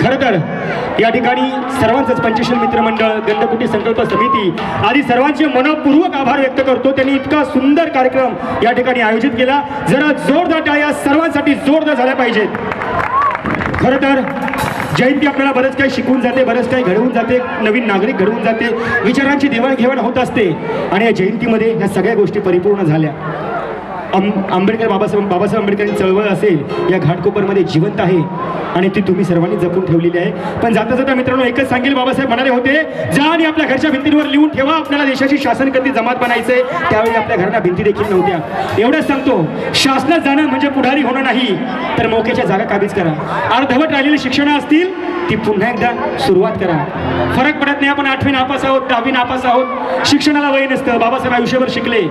खरं तर या ठिकाणी सर्वांचंच पंचशील मित्रमंडळ गंधकुटी संकल्प समिती आधी सर्वांचे मनपूर्वक आभार व्यक्त करतो. त्यांनी इतका सुंदर कार्यक्रम या ठिकाणी आयोजित केला. जरा जोरदार टाळ्या सर्वांसाठी जोरदार झाल्या पाहिजेत. खरं तर जयंती आपल्याला बरंच काही शिकवून जाते बरंच काही घडवून जाते नवीन नागरिक घडवून जाते विचारांची देवाणघेवाण होत असते. आणि या जयंतीमध्ये ह्या सगळ्या गोष्टी परिपूर्ण झाल्या. आं आंबेडकर बाबासाहेब बाबासाहेब आंबेडकरांची चळवळ असेल या घाटकोपरमध्ये जिवंत आहे आणि ती तुम्ही सर्वांनी जपून ठेवलेली आहे. पण जाता जाता मित्रांनो एकच सांगेल बाबासाहेब म्हणाले होते जा आणि आपल्या घरच्या भिंतींवर लिहून ठेवा आपल्याला देशाची शासन कधी जमात बनायचंय. त्यावेळी आपल्या घराला भिंती देखील नव्हत्या. एवढंच सांगतो शासनात जाणं म्हणजे पुढारी होणं नाही तर मोक्याच्या जागा काबीज करा. अर्धवट राहिलेली शिक्षणं असतील ती पुन्हा एकदा सुरुवात करा. फरक पडत नाही आपण आठवी नापास आहोत दहावी नापास आहोत. शिक्षणाला वय नसतं बाबासाहेब आयुष्यभर शिकले.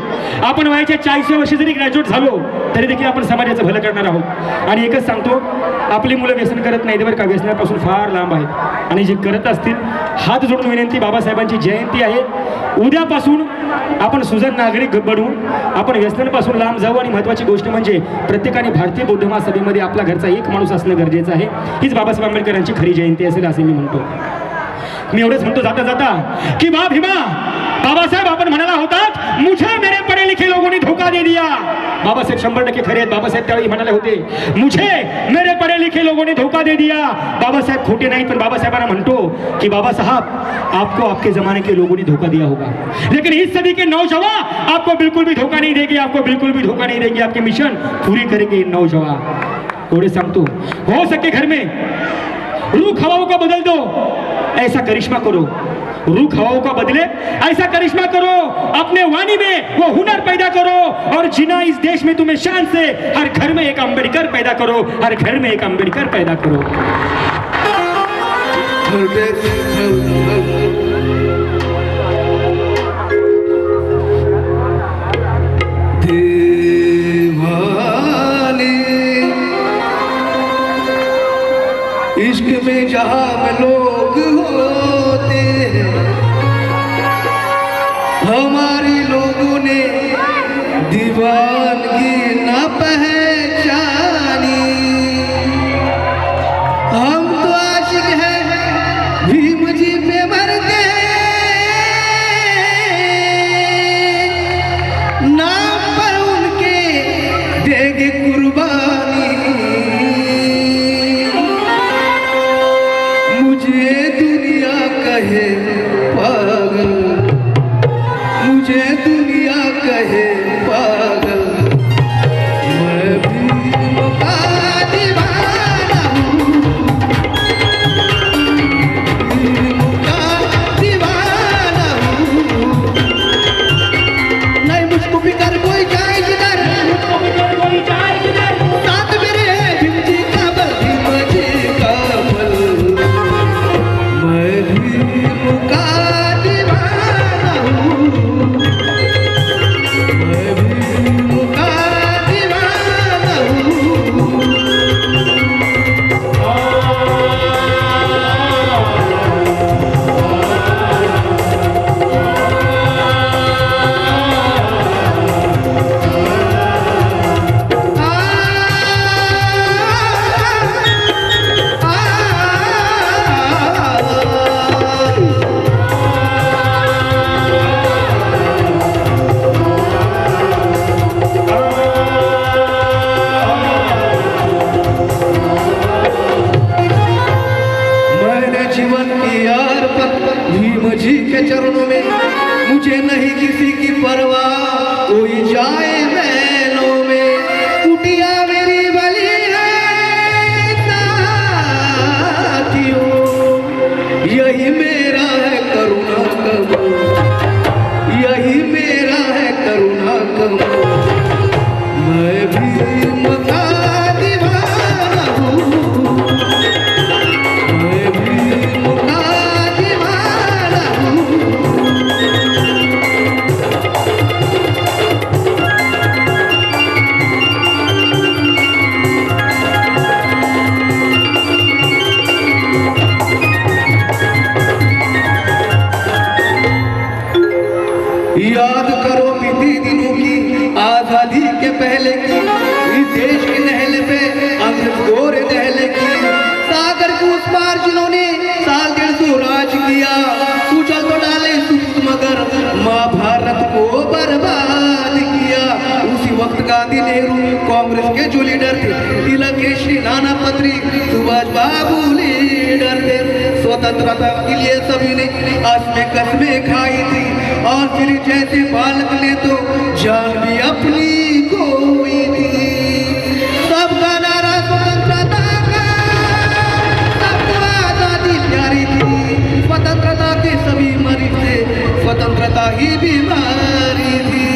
आपण वयाच्या चाळीसव्या वर्षी जरी ग्रॅज्युएट झालो तरी देखील आपण समाजाचं भलं करणार आहोत. आणि एकच सांगतो आपली मुलं व्यसन करत नाहीत बरं का व्यसनापासून फार लांब आहेत. आणि जे करत असतील हात जोडून विनंती बाबासाहेबांची जयंती आहे. उद्यापासून आपण सुजन नागरिक बनवून आपण व्यसनांपासून लांब जाऊ आणि महत्त्वाची गोष्ट म्हणजे प्रत्येकाने भारतीय बौद्ध महासभेमध्ये आपला घरचा एक माणूस असणं गरजेचं आहे. हीच बाबासाहेब आंबेडकरांची खरी जयंती असेल असे मी म्हणतो. मी एवढंच म्हणतो जाता जाता. की बा भीमा, बाबासाहेब आपण म्हणाला होतात, मुझे मेरे पढ़े लिखे लोगों ने धोखा दे दिया. बाबासाहेब शंभर टक्के खरे आहेत. बाबासाहेब त्यावेळी म्हणाले होते, मुझे मेरे पढ़े लिखे लोगों ने धोखा दे दिया. बाबासाहेब खोटे नाही, पण बाबासाहेबांना म्हणतो कि बाबा साहब आपको आपके जमाने के लोगों ने धोखा दिया होगा. लेकिन इस सदी के नौजवान आपको बिल्कुल भी धोखा नहीं देगी, आपको बिल्कुल भी धोखा नहीं देगी. आपके मिशन पूरी करेंगे नौजवान एवढे सांगतो. हो सके घर में? रूख हवाओं का बदल दो. ऐसा करिश्मा करो। रूख हवाओं का बदले, ऐसा करिश्मा करो। अपने वाणी में वो हुनर पैदा करो और जिना इस देश में तुम्हें शान से। हर घर में एक अंबेडकर पैदा करो, हर घर में एक अंबेडकर पैदा करो। इश्क में जहाँ में लोग होते हमारे लोगों ने दीवानगी ना पहचानी मुझे नहीं किसी की परवाह। कोई जाए महलों में, कुटिया मेरी बली है यही मेरा है करुणा कबू यही मेरा याद करो बीती दिनों की आज़ादी के पहले की। इस देश के नहले पे अमृत गोरे नहले की। सागर को उस पार जिन्होंने साल डेढ़ सौ राज किया। स्वतंत्रता के लिए सभी ने असमें कसमें खाई थी। और फिर जैसे बालक ने तो जान भी अपनी खोई थी। नारा स्वतंत्रता थी। सभी थे स्वतंत्रता ही बीमारी थी।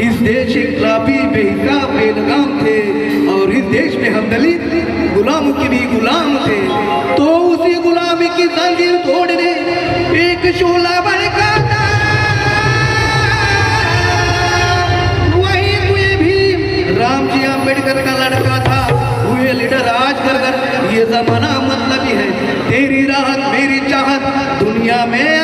इस देश एक गुलाबी बेहिसाब बेलगाम थे, और इस देश में हम दलित गुलामों के भी गुलाम थे। की जंजीर तोड़ने एक शोला बड़का वही हुए भी राम जी अंबेडकर का लड़का था। हुए लीडर आज कर ये जमाना मतलब ही है। तेरी राहत, मेरी चाहत, दुनिया में